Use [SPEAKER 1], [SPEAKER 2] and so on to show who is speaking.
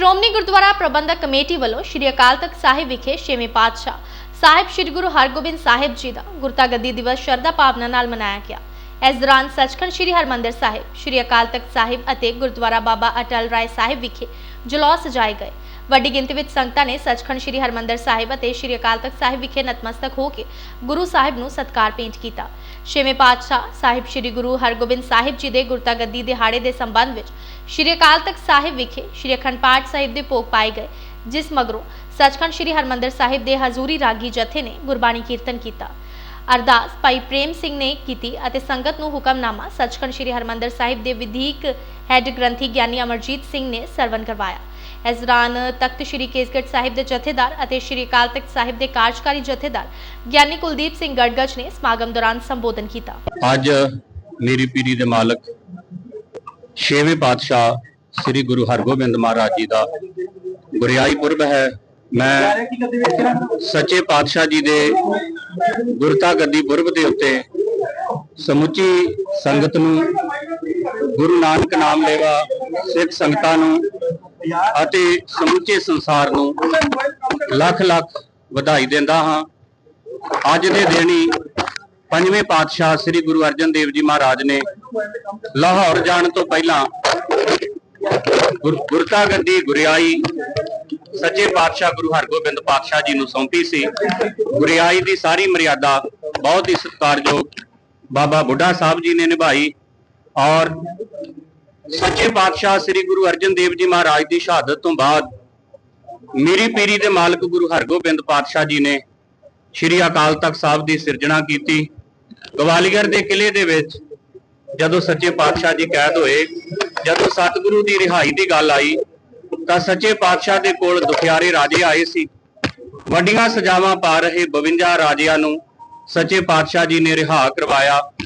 [SPEAKER 1] ਸ਼੍ਰੋਮਣੀ ਗੁਰਦੁਆਰਾ ਪ੍ਰਬੰਧਕ committee ਵੱਲੋਂ ਸ਼੍ਰੀ ਅਕਾਲ ਤਖਤ ਸਾਹਿਬ ਵਿਖੇ ਛੇਵੇਂ ਪਾਤਸ਼ਾਹ ਸਾਹਿਬ ਸ਼੍ਰੀ ਗੁਰੂ ਹਰਗੋਬਿੰਦ ਸਾਹਿਬ ਜੀ ਦਾ ਗੁਰਤਾ ਗੱਦੀ ਦਿਵਸ ਸ਼ਰਧਾ ਭਾਵਨਾ ਨਾਲ ਮਨਾਇਆ ਗਿਆ। ਇਸ ਦੌਰਾਨ ਸੱਚਖੰਡ ਸ਼੍ਰੀ ਹਰਮੰਦਰ ਸਾਹਿਬ, ਸ਼੍ਰੀ ਅਕਾਲ ਤਖਤ ਸਾਹਿਬ ਅਤੇ ਗੁਰਦੁਆਰਾ ਬਾਬਾ ਅਟਲ ਰਾਏ ਸਾਹਿਬ ਵਿਖੇ ਜਲੌ ਸਜਾਏ ਗਏ। ਵੱਡੀ ਗਿਣਤੀ ਵਿੱਚ ਸੰਗਤਾਂ ਨੇ ਸੱਚਖੰਡ ਸ਼੍ਰੀ ਹਰਮੰਦਰ ਸਾਹਿਬ ਅਤੇ ਸ਼੍ਰੀ ਅਕਾਲ ਤਖਤ ਸਾਹਿਬ ਵਿਖੇ ਨਤਮਸਤਕ ਹੋ ਕੇ ਗੁਰੂ ਸਾਹਿਬ ਨੂੰ ਸਤਕਾਰ ਭੇਂਟ ਕੀਤਾ। ਛੇਵੇਂ ਪਾਤਸ਼ਾਹ ਸਾਹਿਬ ਸ਼੍ਰੀ ਗੁਰੂ ਹਰਗੋਬਿੰਦ ਸਾਹਿਬ ਜੀ ਦੇ ਗੁਰਤਾ ਗੱਦੀ ਦਿਹਾੜੇ ਦੇ ਸੰਬੰਧ ਵਿੱਚ ਸ਼੍ਰੀ ਅਕਾਲ ਤਖਤ ਸਾਹਿਬ ਵਿਖੇ ਸ਼੍ਰੀ ਅਖੰਡ ਪਾਠ ਸਾਹਿਬ ਦੇ ਭੋਗ ਪਾਏ ਗਏ, ਜਿਸ ਮਗਰੋਂ ਸੱਚਖੰਡ ਸ਼੍ਰੀ ਹਰਮੰਦਰ ਸਾਹਿਬ ਦੇ ਹਜ਼ੂਰੀ ਰਾਗੀ ਜਥੇ ਨੇ ਗੁਰਬਾਣੀ ਕੀਰਤਨ ਕੀਤਾ। ਅਰਦਾਸ ਭਾਈ ਪ੍ਰੇਮ ਸਿੰਘ ਨੇ ਕੀਤੀ ਅਤੇ ਸੰਗਤ ਨੂੰ ਹੁਕਮਨਾਮਾ ਸੱਚਖੰਡ ਸ਼੍ਰੀ ਹਰਮੰਦਰ ਸਾਹਿਬ ਦੇ ਵਿਧੀਕ ਹੈੱਡ ਗ੍ਰੰਥੀ ਗਿਆਨੀ ਅਮਰਜੀਤ ਸਿੰਘ ਨੇ ਸਰਵਨ ਕਰਵਾਇਆ। ਇਸ ਦੌਰਾਨ ਤਖਤ ਸ਼੍ਰੀ ਕੇਸਗੜ੍ਹ ਸਾਹਿਬ ਦੇ ਜਥੇਦਾਰ ਅਤੇ ਸ਼੍ਰੀ ਅਕਾਲ ਤਖਤ ਸਾਹਿਬ ਦੇ ਕਾਰਜਕਾਰੀ ਜਥੇਦਾਰ ਗਿਆਨੀ ਕੁਲਦੀਪ ਸਿੰਘ ਗੜਗੜ ਨੇ ਸਮਾਗਮ ਦੌਰਾਨ ਸੰਬੋਧਨ ਕੀਤਾ।
[SPEAKER 2] ਅੱਜ ਮੇਰੀ ਪੀਰੀ ਦੇ ਮਾਲਕ ਛੇਵੇਂ ਪਾਤਸ਼ਾਹ ਸ੍ਰੀ ਗੁਰੂ ਹਰਗੋਬਿੰਦ ਮਹਾਰਾਜ ਜੀ ਦਾ ਗੁਰਿਆਈ ਪੁਰਬ ਹੈ। ਮੈਂ ਸੱਚੇ ਪਾਤਸ਼ਾਹ ਜੀ ਦੇ ਗੁਰਤਾ ਗੱਦੀ ਪੁਰਬ ਦੇ ਉੱਤੇ ਸਮੁੱਚੀ ਸੰਗਤ ਨੂੰ ਗੁਰੂ ਨਾਨਕ ਨਾਮ ਲੈਵਾ ਸਿੱਖ ਸੰਗਤਾਂ ਨੂੰ ਅਤੇ ਸਮੁੱਚੇ ਸੰਸਾਰ ਨੂੰ ਲੱਖ ਲੱਖ ਵਧਾਈ ਦਿੰਦਾ ਹਾਂ। ਅੱਜ ਦੇ ਦਿਨ ਹੀ ਪੰਜਵੇਂ ਪਾਤਸ਼ਾਹ ਸ੍ਰੀ ਗੁਰੂ ਅਰਜਨ ਦੇਵ ਜੀ ਮਹਾਰਾਜ ਨੇ ਲਾਹੌਰ ਜਾਣ ਤੋਂ ਪਹਿਲਾਂ ਗੁਰ- ਗੁਰਤਾ ਗੱਦੀ ਗੁਰਿਆਈ ਸੱਚੇ ਪਾਤਸ਼ਾਹ ਗੁਰੂ ਹਰਗੋਬਿੰਦ ਪਾਤਸ਼ਾਹ ਜੀ ਨੂੰ ਸੌਂਪੀ ਸੀ। ਗੁਰਿਆਈ ਦੀ ਸਾਰੀ ਮਰਿਆਦਾ ਬਹੁਤ ਹੀ ਸਤਿਕਾਰਯੋਗ ਬਾਬਾ ਬੁੱਢਾ ਸਾਹਿਬ ਜੀ ਨੇ ਨਿਭਾਈ ਔਰ ਸੱਚੇ ਪਾਤਸ਼ਾਹ ਸ੍ਰੀ ਗੁਰੂ ਅਰਜਨ ਦੇਵ ਜੀ ਮਹਾਰਾਜ ਦੀ ਸ਼ਹਾਦਤ ਤੋਂ ਬਾਅਦ ਮੇਰੀ ਪੀਰੀ ਦੇ ਮਾਲਕ ਗੁਰੂ ਹਰਗੋਬਿੰਦ ਪਾਤਸ਼ਾਹ ਜੀ ਨੇ ਸ਼੍ਰੀ ਅਕਾਲ ਤਖਤ ਸਾਹਿਬ ਦੀ ਸਿਰਜਣਾ ਕੀਤੀ। ਗਵਾਲੀਅਰ ਦੇ ਕਿਲੇ ਦੇ ਵਿੱਚ ਜਦੋਂ ਸੱਚੇ ਪਾਤਸ਼ਾਹ ਜੀ ਕੈਦ ਹੋਏ, ਜਦੋਂ ਸਤਿਗੁਰੂ ਦੀ ਰਿਹਾਈ ਦੀ ਗੱਲ ਆਈ ਤਾਂ ਸੱਚੇ ਪਾਤਸ਼ਾਹ ਦੇ ਕੋਲ ਦੁਖਿਆਰੇ ਰਾਜੇ ਆਏ ਸੀ। ਵੱਡੀਆਂ ਸਜ਼ਾਵਾਂ ਪਾ ਰਹੇ 52 ਰਾਜਿਆਂ ਨੂੰ ਸੱਚੇ ਪਾਤਸ਼ਾਹ ਜੀ ਨੇ ਰਿਹਾ ਕਰਵਾਇਆ।